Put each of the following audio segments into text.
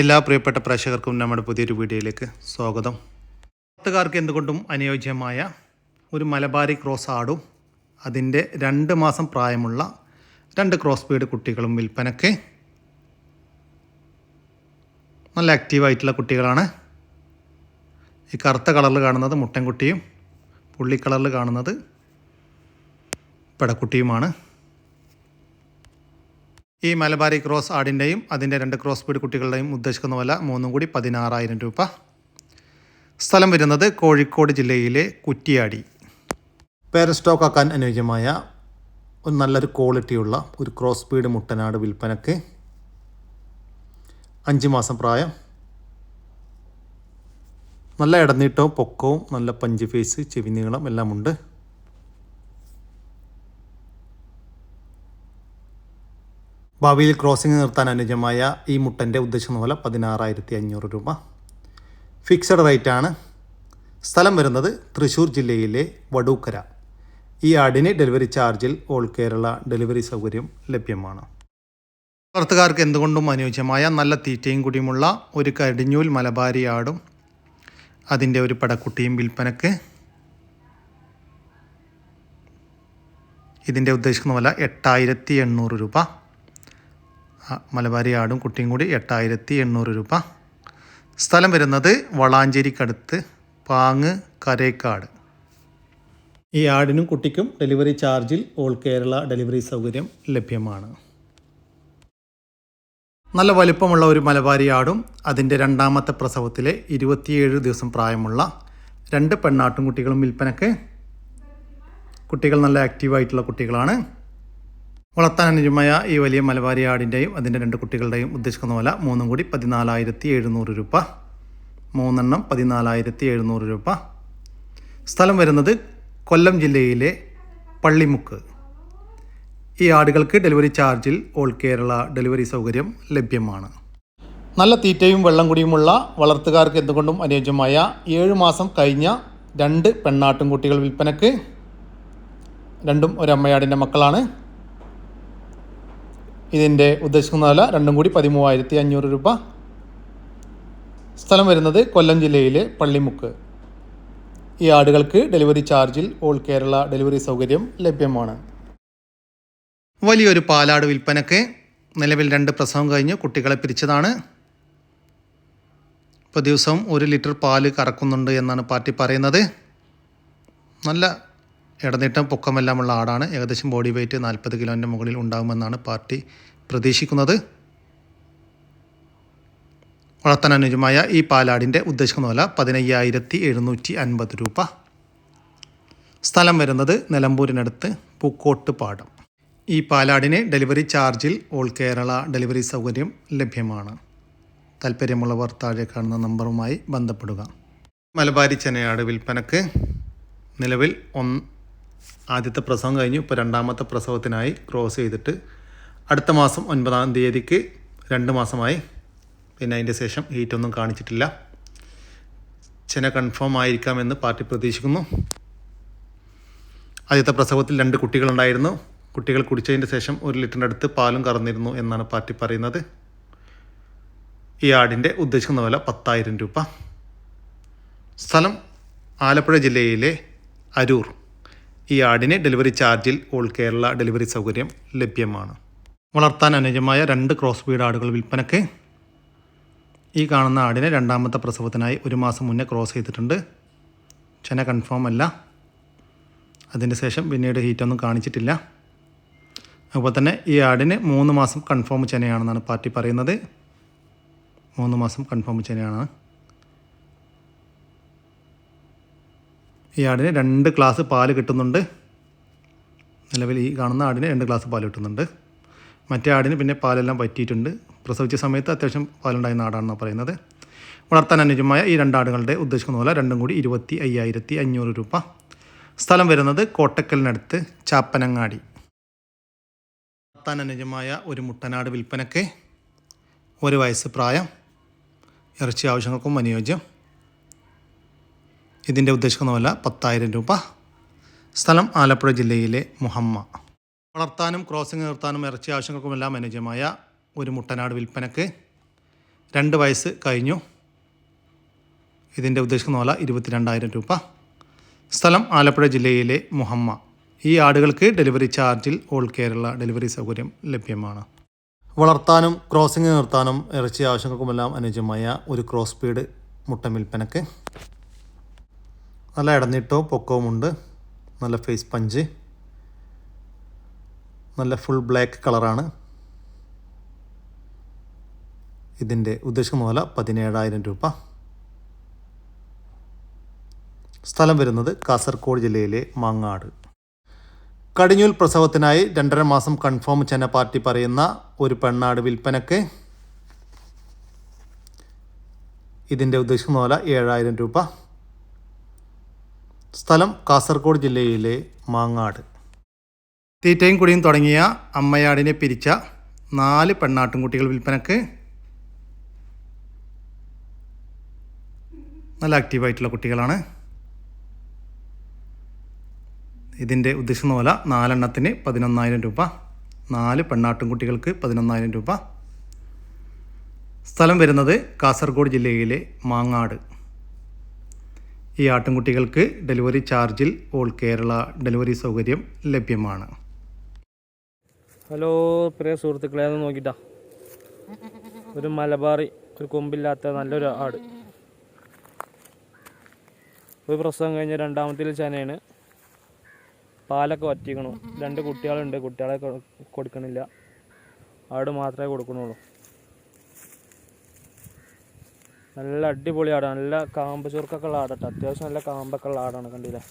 എല്ലാ പ്രിയപ്പെട്ട പ്രേക്ഷകർക്കും നമ്മുടെ പുതിയൊരു വീഡിയോയിലേക്ക് സ്വാഗതം. നാട്ടുകാർക്ക് എന്തുകൊണ്ടും അനുയോജ്യമായ ഒരു മലബാരി ക്രോസ് ആടും അതിന്റെ രണ്ട് മാസം പ്രായമുള്ള രണ്ട് ക്രോസ് ബീഡ് കുട്ടികളും വിൽപ്പനയ്ക്ക് നല്ല ആക്റ്റീവായിട്ടുള്ള കുട്ടികളാണ്. ഈ കറുത്ത കളറിൽ കാണുന്നത് മുട്ടൻകുട്ടിയും പുള്ളി കളറിൽ കാണുന്നത് പെടക്കുട്ടിയുമാണ്. ഈ മലബാരി ക്രോസ് ആടിന്റെയും അതിന്റെ രണ്ട് ക്രോസ് പീഡ് കുട്ടികളുടെയും ഉദ്ദേശിക്കുന്ന വില മൂന്നും കൂടി പതിനാറായിരം രൂപ. സ്ഥലം വരുന്നത് കോഴിക്കോട് ജില്ലയിലെ കുറ്റിയാടി. പേര സ്റ്റോക്ക് ആക്കാൻ അനുയോജ്യമായ ഒരു നല്ലൊരു ക്വാളിറ്റിയുള്ള ഒരു ക്രോസ് പീഡ് മുട്ടനാട് വിൽപ്പനക്ക് അഞ്ച് മാസം പ്രായം. നല്ല ഇടനീട്ടവും പൊക്കവും നല്ല പഞ്ച് ഫേസ് ചെവി നീളം എല്ലാം ഭാവിയിൽ ക്രോസിംഗ് നിർത്താൻ അനുജമായ ഈ മുട്ടന്റെ ഉദ്ദേശിക്കുന്ന പോലെ പതിനാറായിരത്തി അഞ്ഞൂറ് രൂപ ഫിക്സഡ് റേറ്റാണ് സ്ഥലം വരുന്നത് തൃശ്ശൂർ ജില്ലയിലെ വടൂക്കര. ഈ ആടിന് ഡെലിവറി ചാർജിൽ ഓൾ കേരള ഡെലിവറി സൗകര്യം ലഭ്യമാണ്. വളർത്തുകാർക്ക് എന്തുകൊണ്ടും അനുയോജ്യമായ നല്ല തീറ്റയും കുടിയുമുള്ള ഒരു കടിഞ്ഞൂൽ മലബാരി ആടും അതിന്റെ ഒരു പടക്കുട്ടിയും വിൽപ്പനക്ക് ഇതിന്റെ ഉദ്ദേശിക്കുന്ന വില എട്ടായിരത്തി എണ്ണൂറ് രൂപ. മലബാരി ആടും കുട്ടിയും കൂടി എട്ടായിരത്തി എണ്ണൂറ് രൂപ. സ്ഥലം വരുന്നത് വളാഞ്ചേരിക്കടുത്ത് പാങ് കരേക്കാട്. ഈ ആടിനും കുട്ടിക്കും ഡെലിവറി ചാർജിൽ ഓൾ കേരള ഡെലിവറി സൗകര്യം ലഭ്യമാണ്. നല്ല വലിപ്പമുള്ള ഒരു മലബാരി ആടും അതിന്റെ രണ്ടാമത്തെ പ്രസവത്തിലെ ഇരുപത്തിയേഴ് ദിവസം പ്രായമുള്ള രണ്ട് പെണ്ണാട്ടും കുട്ടികളും വിൽപ്പനക്ക്. കുട്ടികൾ നല്ല ആക്റ്റീവായിട്ടുള്ള കുട്ടികളാണ്. വളർത്താൻ അനുജമായ ഈ വലിയ മലബാരി ആടിന്റെയും അതിന്റെ രണ്ട് കുട്ടികളുടെയും ഉദ്ദേശിക്കുന്ന വില മൂന്നും കൂടി പതിനാലായിരത്തി എഴുന്നൂറ് രൂപ. മൂന്നെണ്ണം പതിനാലായിരത്തി എഴുന്നൂറ് രൂപ. സ്ഥലം വരുന്നത് കൊല്ലം ജില്ലയിലെ പള്ളിമുക്ക്. ഈ ആടുകൾക്ക് ഡെലിവറി ചാർജിൽ ഓൾ കേരള ഡെലിവറി സൗകര്യം ലഭ്യമാണ്. നല്ല തീറ്റയും വെള്ളം കുടിയുമുള്ള വളർത്തുകാർക്ക് എന്തുകൊണ്ടും അനുയോജ്യമായ ഏഴ് മാസം കഴിഞ്ഞ രണ്ട് പെണ്ണാട്ടും കുട്ടികൾ വിൽപ്പനക്ക്. രണ്ടും ഒരു അമ്മയാടിന്റെ മക്കളാണ്. ഇതിന്റെ ഉദ്ദേശിക്കുന്ന വില രണ്ടും കൂടി പതിമൂവായിരത്തി അഞ്ഞൂറ് രൂപ. സ്ഥലം വരുന്നത് കൊല്ലം ജില്ലയിലെ പള്ളിമുക്ക്. ഈ ആടുകൾക്ക് ഡെലിവറി ചാർജിൽ ഓൾ കേരള ഡെലിവറി സൗകര്യം ലഭ്യമാണ്. വലിയൊരു പാലാട് വിൽപ്പനക്ക് നിലവിൽ രണ്ട് പ്രസവം കഴിഞ്ഞ് കുട്ടികളെ പിരിച്ചതാണ്. ഇപ്പോൾ ദിവസം ഒരു ലിറ്റർ പാൽ കറക്കുന്നുണ്ട് എന്നാണ് പാർട്ടി പറയുന്നത്. നല്ല ഇടനീട്ടം പൊക്കമെല്ലാമുള്ള ആടാണ്. ഏകദേശം ബോഡി വെയ്റ്റ് നാൽപ്പത് കിലോന്റെ മുകളിൽ ഉണ്ടാകുമെന്നാണ് പാർട്ടി പ്രതീക്ഷിക്കുന്നത്. വളർത്താൻ അനുജമായ ഈ പാലാടിന്റെ ഉദ്ദേശിക്കുന്ന വില പതിനയ്യായിരത്തി എഴുന്നൂറ്റി അൻപത് രൂപ. സ്ഥലം വരുന്നത് നിലമ്പൂരിനടുത്ത് പൂക്കോട്ട് പാടം ഈ പാലാടിന് ഡെലിവറി ചാർജിൽ ഓൾ കേരള ഡെലിവറി സൗകര്യം ലഭ്യമാണ്. താല്പര്യമുള്ളവർ താഴെ കാണുന്ന നമ്പറുമായി ബന്ധപ്പെടുക. മലബാരി ചെനയാട് വിൽപ്പനക്ക് നിലവിൽ ഒന്ന് ആദ്യത്തെ പ്രസവം കഴിഞ്ഞു. ഇപ്പോൾ രണ്ടാമത്തെ പ്രസവത്തിനായി ക്രോസ് ചെയ്തിട്ട് അടുത്ത മാസം ഒൻപതാം തീയതിക്ക് രണ്ട് മാസമായി. പിന്നെ അതിന്റെ ശേഷം ഹീറ്റൊന്നും കാണിച്ചിട്ടില്ല. ചെന കൺഫേം ആയിരിക്കാമെന്ന് പാർട്ടി പ്രതീക്ഷിക്കുന്നു. ആദ്യത്തെ പ്രസവത്തിൽ രണ്ട് കുട്ടികളുണ്ടായിരുന്നു. കുട്ടികൾ കുടിച്ചതിന്റെ ശേഷം ഒരു ലിറ്ററിന്റെ അടുത്ത് പാലും കറന്നിരുന്നു എന്നാണ് പാർട്ടി പറയുന്നത്. ഈ ആടിന്റെ ഉദ്ദേശിക്കുന്ന വില പത്തായിരം രൂപ. സ്ഥലം ആലപ്പുഴ ജില്ലയിലെ അരൂർ. ഈ ആടിന് ഡെലിവറി ചാർജിൽ ഓൾ കേരള ഡെലിവറി സൗകര്യം ലഭ്യമാണ്. വളർത്താൻ അനുജമായ രണ്ട് ക്രോസ് ബീഡ് ആടുകൾ വിൽപ്പനയ്ക്ക് ഈ കാണുന്ന ആടിനെ രണ്ടാമത്തെ പ്രസവത്തിനായി ഒരു മാസം മുന്നേ ക്രോസ് ചെയ്തിട്ടുണ്ട്. ചെന കൺഫേം അല്ല. അതിന് ശേഷം പിന്നീട് ഹീറ്റൊന്നും കാണിച്ചിട്ടില്ല. അതുപോലെ തന്നെ ഈ ആടിന് മൂന്ന് മാസം കൺഫേം ചെനയാണെന്നാണ് പാർട്ടി പറയുന്നത്. മൂന്ന് മാസം കൺഫേം ചെനയാണ്. ഈ ആടിന് രണ്ട് ഗ്ലാസ് പാൽ കിട്ടുന്നുണ്ട്. നിലവിൽ ഈ കാണുന്ന ആടിന് രണ്ട് ഗ്ലാസ് പാൽ കിട്ടുന്നുണ്ട്. മറ്റേ ആടിന് പിന്നെ പാലെല്ലാം പറ്റിയിട്ടുണ്ട് പ്രസവിച്ച സമയത്ത് അത്യാവശ്യം പാലുണ്ടായിരുന്ന ആടാണെന്നാണ് പറയുന്നത്. വളർത്താൻ അനുജമായ ഈ രണ്ടാടുകളുടെ ഉദ്ദേശിക്കുന്ന പോലെ രണ്ടും കൂടി ഇരുപത്തി അയ്യായിരത്തി അഞ്ഞൂറ് രൂപ. സ്ഥലം വരുന്നത് കോട്ടക്കലിനടുത്ത് ചാപ്പനങ്ങാടി. വളർത്താൻ അനുജമായ ഒരു മുട്ടനാട് വിൽപ്പനയ്ക്ക് ഒരു വയസ്സ് പ്രായം. ഇറച്ചി ആവശ്യങ്ങൾക്കും അനുയോജ്യം. ഇതിന്റെ ഉദ്ദേശിക്കുന്ന വില പത്തായിരം രൂപ. സ്ഥലം ആലപ്പുഴ ജില്ലയിലെ മുഹമ്മ. വളർത്താനും ക്രോസിംഗ് നിർത്താനും ഇറച്ചി ആവശ്യങ്ങൾക്കുമെല്ലാം അനുജമായ ഒരു മുട്ടനാട് വിൽപ്പനക്ക് രണ്ട് വയസ്സ് കഴിഞ്ഞു. ഇതിന്റെ ഉദ്ദേശിക്കുന്ന വില ഇരുപത്തിരണ്ടായിരം രൂപ. സ്ഥലം ആലപ്പുഴ ജില്ലയിലെ മുഹമ്മ. ഈ ആടുകൾക്ക് ഡെലിവറി ചാർജിൽ ഓൾ കേരള ഡെലിവറി സൗകര്യം ലഭ്യമാണ്. വളർത്താനും ക്രോസിംഗ് നിർത്താനും ഇറച്ചി ആവശ്യങ്ങൾക്കുമെല്ലാം അനുയോജ്യമായ ഒരു ക്രോസ് സ്പീഡ് മുട്ട വിൽപ്പനക്ക്. നല്ല ഇടനീട്ടവും പൊക്കവുമുണ്ട്. നല്ല ഫേസ് പഞ്ച് നല്ല ഫുൾ ബ്ലാക്ക് കളറാണ് ഇതിന്റെ ഉദ്ദേശിക്കുന്ന വില പതിനേഴായിരം രൂപ. സ്ഥലം വരുന്നത് കാസർഗോഡ് ജില്ലയിലെ മാങ്ങാട്. കടിഞ്ഞൂൽ പ്രസവത്തിനായി രണ്ടര മാസം കൺഫേം ചെന്ന പാർട്ടി പറയുന്ന ഒരു പെണ്ണാട് വിൽപ്പനക്ക് ഇതിന്റെ ഉദ്ദേശിക്കുന്ന പോലെ ഏഴായിരം രൂപ. സ്ഥലം കാസർഗോഡ് ജില്ലയിലെ മാങ്ങാട്. തീറ്റയും കുടിയും തുടങ്ങിയ അമ്മയാടിനെ പിരിച്ച നാല് പെണ്ണാട്ടുംകുട്ടികൾ വിൽപ്പനക്ക് നല്ല ആക്റ്റീവായിട്ടുള്ള കുട്ടികളാണ്. ഇതിന്റെ ഉദ്ദേശിക്കുന്ന വില നാലെണ്ണത്തിന് പതിനൊന്നായിരം രൂപ. നാല് പെണ്ണാട്ടുംകുട്ടികൾക്ക് പതിനൊന്നായിരം രൂപ. സ്ഥലം വരുന്നത് കാസർഗോഡ് ജില്ലയിലെ മാങ്ങാട്. ഈ ആട്ടിൻകുട്ടികൾക്ക് ഡെലിവറി ചാർജിൽ ഓൾ കേരള ഡെലിവറി സൗകര്യം ലഭ്യമാണ്. ഹലോ പ്രിയ സുഹൃത്തുക്കളെ അത് നോക്കിട്ടാ. ഒരു മലബാറി ഒരു കൊമ്പില്ലാത്ത നല്ലൊരു ആട്. ഒരു പ്രസവം കഴിഞ്ഞ രണ്ടാമത്തെ ചനയാണ് പാലൊക്കെ വറ്റിക്കണു. രണ്ട് കുട്ടികളുണ്ട് കുട്ടികളെ കൊടുക്കണില്ല. ആട് മാത്രമേ കൊടുക്കണുള്ളൂ. നല്ല അടിപൊളി ആടാണ്. നല്ല കാമ്പ് ചുർക്കൊക്കെ ഉള്ള ആടട്ടോ. അത്യാവശ്യം നല്ല കാമ്പൊക്കെ ഉള്ള ആടാണ് കണ്ടില്ലേ?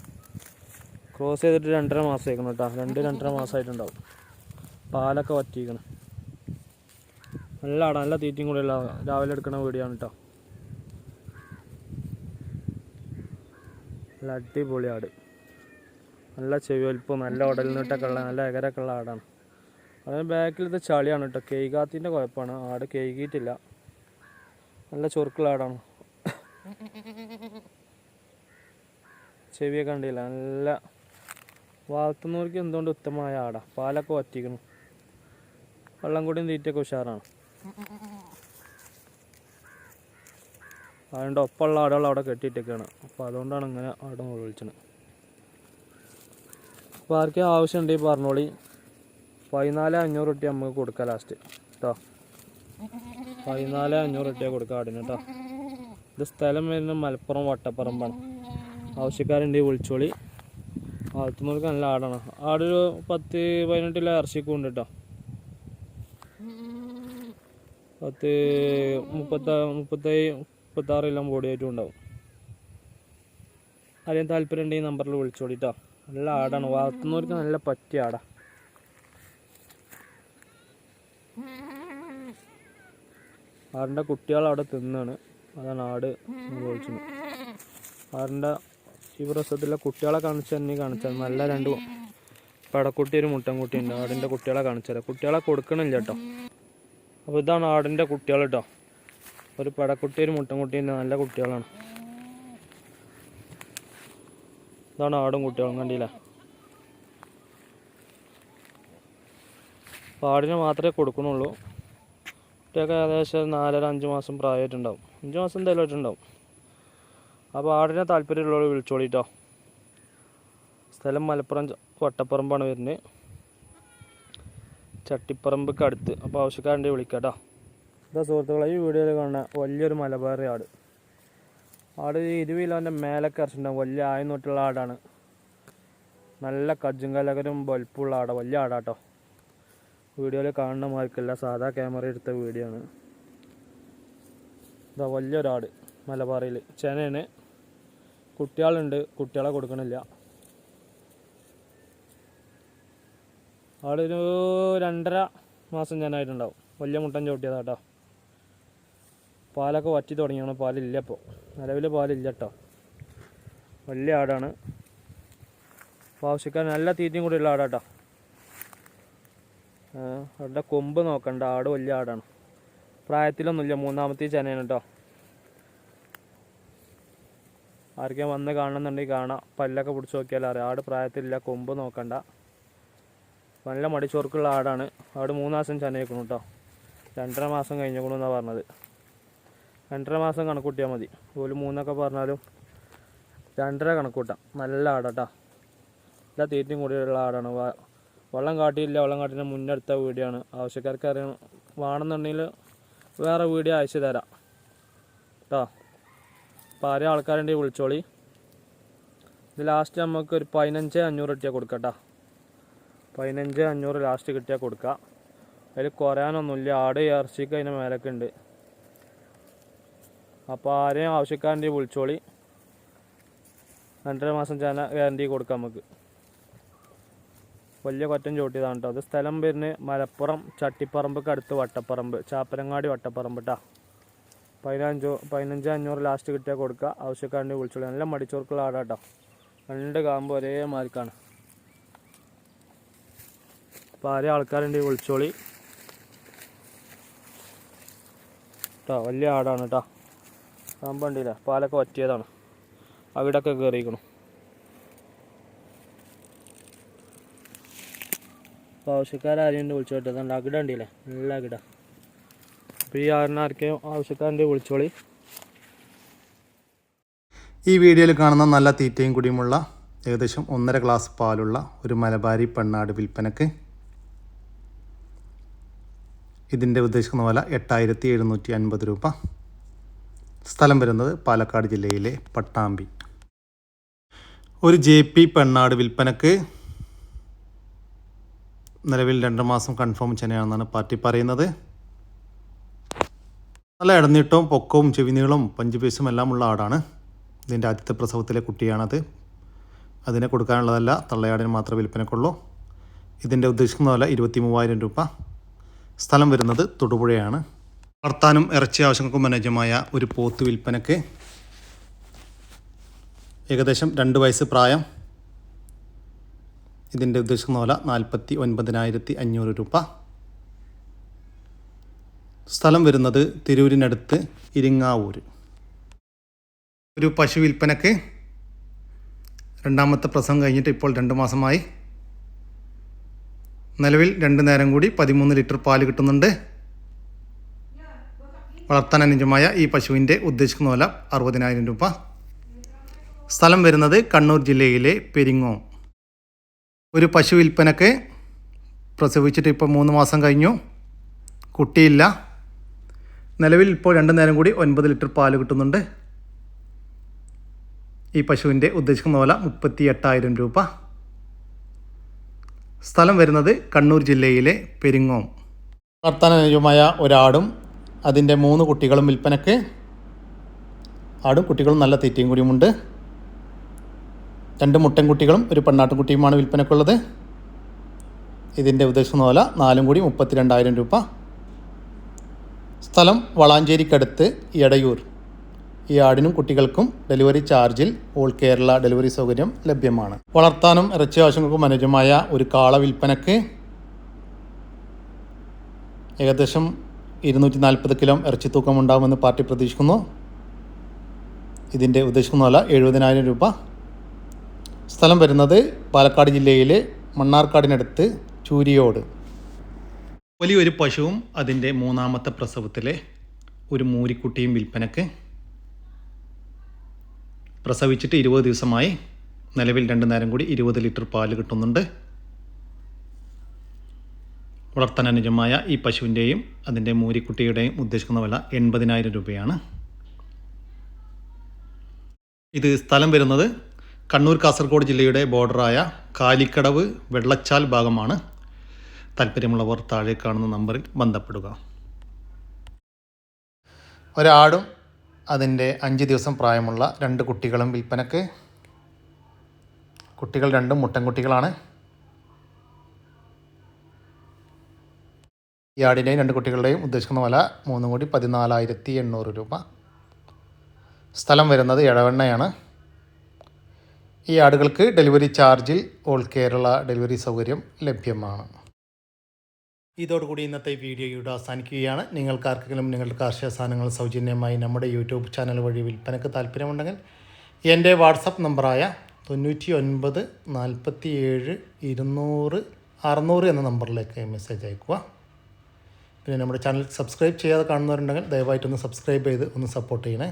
ക്രോസ് ചെയ്തിട്ട് രണ്ടര മാസമായിരിക്കണം കേട്ടോ. രണ്ട് രണ്ടര മാസമായിട്ടുണ്ടാവും. പാലൊക്കെ വറ്റിയിരിക്കണം. നല്ല ആടാ. നല്ല തീറ്റയും കൂടെ ഉള്ള രാവിലെ എടുക്കണ വീടിയാണ് കേട്ടോ. നല്ല അടിപൊളി ആട്. നല്ല ചെവിവലിപ്പും നല്ല ഉടലിനിട്ടൊക്കെ ഉള്ള നല്ല എകരൊക്കെ ഉള്ള ആടാണ്. അതിന് ബാക്കിലത്തെ ചളിയാണ് കേട്ടോ. കേയ്കാത്തിന്റെ കുഴപ്പമാണ്. ആട് കേയ്കിയിട്ടില്ല. നല്ല ചൊറുക്കുള്ള ആടാണ്. ചെവിയൊക്കെ കണ്ടില്ല? നല്ല വളർത്തുന്നവർക്ക് എന്തുകൊണ്ട് ഉത്തമമായ ആടാ? പാലൊക്കെ വറ്റിക്കണം. വെള്ളം കൂടിയും തീറ്റയൊക്കെ ഉഷാറാണ്. അതുകൊണ്ട് ഒപ്പമുള്ള ആടുകൾ അവിടെ കെട്ടിയിട്ടൊക്കെയാണ് അപ്പോൾ അതുകൊണ്ടാണ് ഇങ്ങനെ ആട് വിളിച്ചത്. അപ്പോൾ ആർക്കും ആവശ്യമുണ്ടെങ്കിൽ പറഞ്ഞോളി. പതിനാല് അഞ്ഞൂറ് റുപ്യ നമുക്ക് കൊടുക്കാം ലാസ്റ്റ്. കേട്ടോ പതിനാല് അഞ്ഞൂറ് റുപ്യ കൊടുക്കുക ആടിന് കേട്ടോ ഇത് സ്ഥലം വരുന്നത് മലപ്പുറം വട്ടപ്പറമ്പാണ്. ആവശ്യക്കാരുണ്ടെങ്കിൽ വിളിച്ചോളി. വളർത്തുന്നവർക്ക് നല്ല ആടാണ്. ആടൊരു പത്ത് പതിനെട്ടില്ല ഇറച്ചിക്കും ഉണ്ട് കേട്ടോ പത്ത് മുപ്പത്ത മുപ്പത്തേഴ് മുപ്പത്താറെല്ലാം ബോഡിയായിട്ടും ഉണ്ടാവും. അറിയാൻ താല്പര്യം ഉണ്ടെങ്കിൽ നമ്പറിൽ വിളിച്ചോളി വിളിച്ചോളിട്ടോ നല്ല ആടാണ്. വളർത്തുന്നവർക്ക് നല്ല പറ്റിയ ആടാ. ആടിന്റെ കുട്ടികൾ അവിടെ തിന്നാണ്. അതാണ് ആട് ചോദിച്ചത് ആറിന്റെ ഈ പ്രസവത്തിലെ കുട്ടികളെ കാണിച്ചു തന്നെ കാണിച്ചത്. നല്ല രണ്ട് പടക്കുട്ടി ഒരു മുട്ടൻകുട്ടി ഉണ്ട് ആടിന്റെ കുട്ടികളെ കാണിച്ചത്. കുട്ടികളെ കൊടുക്കണില്ല കേട്ടോ. അപ്പോൾ ഇതാണ് ആടിന്റെ കുട്ടികൾ കേട്ടോ. ഒരു പടക്കുട്ടി ഒരു മുട്ടൻകുട്ടി ഉണ്ട് നല്ല കുട്ടികളാണ്. ഇതാണ് ആടും കുട്ടികളും. കണ്ടില്ല? അപ്പോൾ ആടിനെ മാത്രമേ കൊടുക്കണുള്ളൂ. കുട്ടിയൊക്കെ ഏകദേശം നാലര അഞ്ച് മാസം പ്രായമായിട്ടുണ്ടാവും. അഞ്ച് മാസം എന്തായാലും ആയിട്ടുണ്ടാവും. അപ്പോൾ ആടിനെ താല്പര്യമുള്ളവർ വിളിച്ചോളിട്ടോ. സ്ഥലം മലപ്പുറം വട്ടപ്പറമ്പാണ് വരുന്നത് ചട്ടിപ്പറമ്പൊക്കെ അടുത്ത്. അപ്പോൾ ആവശ്യക്കാരന്റെ വിളിക്കാട്ടോ. ഇതാ സുഹൃത്തുക്കളെ ഈ വീഡിയോയിൽ കാണുന്ന വലിയൊരു മലബാറി ആട്. ആട് ഇരുപത് കിലോന്റെ മേലൊക്കെ കറച്ചിട്ടുണ്ടാവും വലിയ ആയം തൊട്ടുള്ള ആടാണ്. നല്ല കജ്ജും കലകരും വലുപ്പമുള്ള ആടാ. വലിയ ആടാട്ടോ. വീഡിയോയിൽ കാണുന്ന മാർക്കല്ല സാധാ ക്യാമറ എടുത്ത വീഡിയോ ആണ്. ഇതാ വലിയൊരാട് മലബാറിയിൽ ചെനയാണ് കുട്ടികളുണ്ട്. കുട്ടികളെ കൊടുക്കണില്ല. ആടൊരു രണ്ടര മാസം ഞാനായിട്ടുണ്ടാവും വലിയ മുട്ടൻ ചവിട്ടിയതാ കേട്ടോ പാലൊക്കെ വറ്റി തുടങ്ങിയാണ്. പാലില്ല ഇപ്പോൾ നിലവിൽ പാലില്ല കേട്ടോ. വലിയ ആടാണ്. ആവശ്യക്കാർ നല്ല തീറ്റയും കൂടിയുള്ള ആടാട്ടോ. അവരുടെ കൊമ്പ് നോക്കണ്ട ആട് വലിയ ആടാണ്. പ്രായത്തിലൊന്നുമില്ല മൂന്നാമത്തെ ചനയാണ് കേട്ടോ ആർക്കും വന്ന് കാണുന്നുണ്ടെങ്കിൽ കാണാം. പല്ലൊക്കെ പിടിച്ച് നോക്കിയാൽ അറിയാം. ആട് പ്രായത്തിലില്ല കൊമ്പ് നോക്കണ്ട. നല്ല മടിച്ചോർക്കുള്ള ആടാണ്. ആട് മൂന്നാസം ചനയേക്കണു കേട്ടോ രണ്ടര മാസം കഴിഞ്ഞേക്കണു എന്നാണ് പറഞ്ഞത്. രണ്ടര മാസം കണക്കൂട്ടിയാൽ മതി. ഒരു മൂന്നൊക്കെ പറഞ്ഞാലും രണ്ടര കണക്കൂട്ടാം. നല്ല ആടാട്ടാ എല്ലാ തീറ്റയും കൂടിയുള്ള ആടാണ്. വെള്ളം കാട്ടിയില്ല വെള്ളം കാട്ടിന് മുന്നെടുത്ത വീഡിയോ ആണ് ആവശ്യക്കാർക്ക് അറിയണം വേണമെന്നുണ്ടെങ്കിൽ വേറെ വീഡിയോ അയച്ചു തരാം. കേട്ടോ അപ്പോൾ ആരെയും ആൾക്കാരുണ്ടെങ്കിൽ വിളിച്ചോളി. ഇത് ലാസ്റ്റ് നമുക്ക് ഒരു പതിനഞ്ച് അഞ്ഞൂറ് കിട്ടിയാൽ കൊടുക്കട്ടോ പതിനഞ്ച് അഞ്ഞൂറ് ലാസ്റ്റ് കിട്ടിയാൽ കൊടുക്കുക അതിൽ കുറയാനൊന്നുമില്ല ആട് ഇറച്ചിക്ക് അതിന്റെ മേലൊക്കെ ഉണ്ട്. അപ്പോൾ ആരെയും ആവശ്യക്കാരന്റെ വിളിച്ചോളി. രണ്ടര മാസം ചേന ഗ്യാരണ്ടി കൊടുക്കാം നമുക്ക്. വലിയ കൊറ്റം ചോട്ടിയതാണ് കേട്ടോ അത് സ്ഥലം വരുന്നത് മലപ്പുറം ചട്ടിപ്പറമ്പ് അടുത്ത് വട്ടപ്പറമ്പ് ചാപ്പരങ്ങാടി വട്ടപ്പറമ്പ് കേട്ടോ പതിനഞ്ചോ പതിനഞ്ച് അഞ്ഞൂറ് ലാസ്റ്റ് കിട്ടിയാൽ കൊടുക്കുക ആവശ്യക്കാരന്റെ വിളിച്ചോളൂ. നല്ല മടിച്ചോർക്കുള്ള ആടാ കേട്ടോ രണ്ട് കാമ്പ് ഒരേ മാർക്കാണ് അപ്പോൾ ആരെയും ആൾക്കാരുണ്ടെങ്കിൽ വിളിച്ചോളി. കേട്ടോ വലിയ ആടാണ് കേട്ടോ കാമ്പ് കണ്ടില്ല? പാലൊക്കെ വറ്റിയതാണ്. അവിടൊക്കെ കയറിയിരിക്കണം അപ്പോൾ ആവശ്യക്കാരും വിളിച്ചു അതുകൊണ്ട് അകിട ഉണ്ടല്ലേ നല്ല അകിട. അപ്പോൾ ഈ ആറിനാർക്കെയും ആവശ്യക്കാരന്റെ വിളിച്ചോളി. ഈ വീഡിയോയിൽ കാണുന്ന നല്ല തീറ്റയും കുടിയുമുള്ള ഏകദേശം ഒന്നര ഗ്ലാസ് പാലുള്ള ഒരു മലബാരി പെണ്ണാട് വിൽപ്പനക്ക് ഇതിന്റെ ഉദ്ദേശിക്കുന്ന വില എട്ടായിരത്തി എഴുന്നൂറ്റി അൻപത് രൂപ. സ്ഥലം വരുന്നത് പാലക്കാട് ജില്ലയിലെ പട്ടാമ്പി. ഒരു ജെ പി പെണ്ണാട് വിൽപ്പനക്ക് നിലവിൽ രണ്ട് മാസം കൺഫേം ചെന്നൈയാണെന്നാണ് പാർട്ടി പറയുന്നത്. നല്ല ഇടനീട്ടവും പൊക്കവും ചെവിനീളവും പഞ്ചുപീസും എല്ലാം ഉള്ള ആടാണ്. ഇതിന്റെ ആദ്യത്തെ പ്രസവത്തിലെ കുട്ടിയാണത്. അതിനെ കൊടുക്കാനുള്ളതല്ല തള്ളയാടിന് മാത്രമേ വിൽപ്പനക്കുള്ളൂ. ഇതിന്റെ ഉദ്ദേശിക്കുന്ന വില ഇരുപത്തി മൂവായിരം രൂപ. സ്ഥലം വരുന്നത് തൊടുപുഴയാണ്. വളർത്താനും ഇറച്ചി ആവശ്യങ്ങൾക്കും അനുയോജ്യമായ ഒരു പോത്ത് വിൽപ്പനക്ക് ഏകദേശം രണ്ട് വയസ്സ് പ്രായം. ഇതിന്റെ ഉദ്ദേശിക്കുന്ന വില നാൽപ്പത്തി ഒൻപതിനായിരത്തി അഞ്ഞൂറ് രൂപ. സ്ഥലം വരുന്നത് തിരൂരിനടുത്ത് ഇരിങ്ങാവൂർ. ഒരു പശു വിൽപ്പനക്ക് രണ്ടാമത്തെ പ്രസവം കഴിഞ്ഞിട്ട് ഇപ്പോൾ രണ്ട് മാസമായി. നിലവിൽ രണ്ട് നേരം കൂടി പതിമൂന്ന് ലിറ്റർ പാൽ കിട്ടുന്നുണ്ട്. വളർത്താൻ അനുജമായ ഈ പശുവിന്റെ ഉദ്ദേശിക്കുന്ന വില അറുപതിനായിരം രൂപ. സ്ഥലം വരുന്നത് കണ്ണൂർ ജില്ലയിലെ പെരിങ്ങോം. ഒരു പശു വിൽപ്പനക്ക് പ്രസവിച്ചിട്ട് ഇപ്പോൾ മൂന്ന് മാസം കഴിഞ്ഞു. കുട്ടിയില്ല. നിലവിൽ ഇപ്പോൾ രണ്ട് നേരം കൂടി ഒൻപത് ലിറ്റർ പാൽ കിട്ടുന്നുണ്ട്. ഈ പശുവിന്റെ ഉദ്ദേശിക്കുന്ന പോലെ മുപ്പത്തി എട്ടായിരം രൂപ. സ്ഥലം വരുന്നത് കണ്ണൂർ ജില്ലയിലെ പെരിങ്ങോം. വളർത്താൻ അനുയോജ്യമായ ഒരാടും അതിന്റെ മൂന്ന് കുട്ടികളും വിൽപ്പനക്ക്. ആടും കുട്ടികളും നല്ല തീറ്റയും കൂടിയുമുണ്ട്. രണ്ട് മുട്ടൻകുട്ടികളും ഒരു പെണ്ണാട്ടുംകുട്ടിയുമാണ് വിൽപ്പനക്കുള്ളത് ഇതിന്റെ ഉദ്ദേശിക്കുന്ന വില നാലും കൂടി മുപ്പത്തി രണ്ടായിരം രൂപ. സ്ഥലം വളാഞ്ചേരിക്കടുത്ത് എടയൂർ. ഈ ആടിനും കുട്ടികൾക്കും ഡെലിവറി ചാർജിൽ ഓൾ കേരള ഡെലിവറി സൗകര്യം ലഭ്യമാണ്. വളർത്താനും ഇറച്ചി ആവശ്യങ്ങൾക്കും അനുജമായ ഒരു കാള വിൽപ്പനക്ക് ഏകദേശം ഇരുന്നൂറ്റി നാൽപ്പത് കിലോ ഇറച്ചി തൂക്കം ഉണ്ടാകുമെന്ന് പാർട്ടി പ്രതീക്ഷിക്കുന്നു. ഇതിന്റെ ഉദ്ദേശിക്കുന്ന വില എഴുപതിനായിരം രൂപ. സ്ഥലം വരുന്നത് പാലക്കാട് ജില്ലയിലെ മണ്ണാർക്കാടിനടുത്ത് ചൂരിയോട്. വലിയൊരു പശുവും അതിന്റെ മൂന്നാമത്തെ പ്രസവത്തിലെ ഒരു മൂരിക്കുട്ടിയും വിൽപ്പനക്ക് പ്രസവിച്ചിട്ട് ഇരുപത് ദിവസമായി നിലവിൽ രണ്ട് നേരം കൂടി ഇരുപത് ലിറ്റർ പാൽ കിട്ടുന്നുണ്ട്. വളർത്താൻ അനുജമായ ഈ പശുവിന്റെയും അതിന്റെ മൂരിക്കുട്ടിയുടെയും ഉദ്ദേശിക്കുന്ന വില എൺപതിനായിരം രൂപയാണ്. ഇത് സ്ഥലം വരുന്നത് കണ്ണൂർ കാസർഗോഡ് ജില്ലയുടെ ബോർഡറായ കാലിക്കടവ് വെള്ളച്ചാൽ ഭാഗമാണ് താല്പര്യമുള്ളവർ താഴെ കാണുന്ന നമ്പറിൽ ബന്ധപ്പെടുക. ഒരാടും അതിന്റെ അഞ്ച് ദിവസം പ്രായമുള്ള രണ്ട് കുട്ടികളും വിൽപ്പനക്ക്. കുട്ടികൾ രണ്ടും മുട്ടൻകുട്ടികളാണ് ഈ ആടിന്റെയും രണ്ട് കുട്ടികളുടെയും ഉദ്ദേശിക്കുന്ന വില മൂന്നും കൂടി പതിനാലായിരത്തി എണ്ണൂറ് രൂപ. സ്ഥലം വരുന്നത് ഇടവണ്ണയാണ് ഈ ആടുകൾക്ക് ഡെലിവറി ചാർജിൽ ഓൾ കേരള ഡെലിവറി സൗകര്യം ലഭ്യമാണ്. ഇതോടുകൂടി ഇന്നത്തെ വീഡിയോ ഇവിടെ അവസാനിക്കുകയാണ്. നിങ്ങൾക്ക് ആർക്കെങ്കിലും നിങ്ങളുടെ കാർഷിക സാധനങ്ങൾ സൗജന്യമായി നമ്മുടെ യൂട്യൂബ് ചാനൽ വഴി വിൽപ്പനക്ക് താല്പര്യമുണ്ടെങ്കിൽ എന്റെ വാട്സപ്പ് നമ്പറായ തൊണ്ണൂറ്റി ഒൻപത് നാൽപ്പത്തി ഏഴ് ഇരുന്നൂറ് അറുന്നൂറ് എന്ന നമ്പറിലേക്ക് മെസ്സേജ് അയക്കുക പിന്നെ നമ്മുടെ ചാനൽ സബ്സ്ക്രൈബ് ചെയ്യാതെ കാണുന്നവരുണ്ടെങ്കിൽ ദയവായിട്ടൊന്ന് സബ്സ്ക്രൈബ് ചെയ്ത് ഒന്ന് സപ്പോർട്ട് ചെയ്യണേ.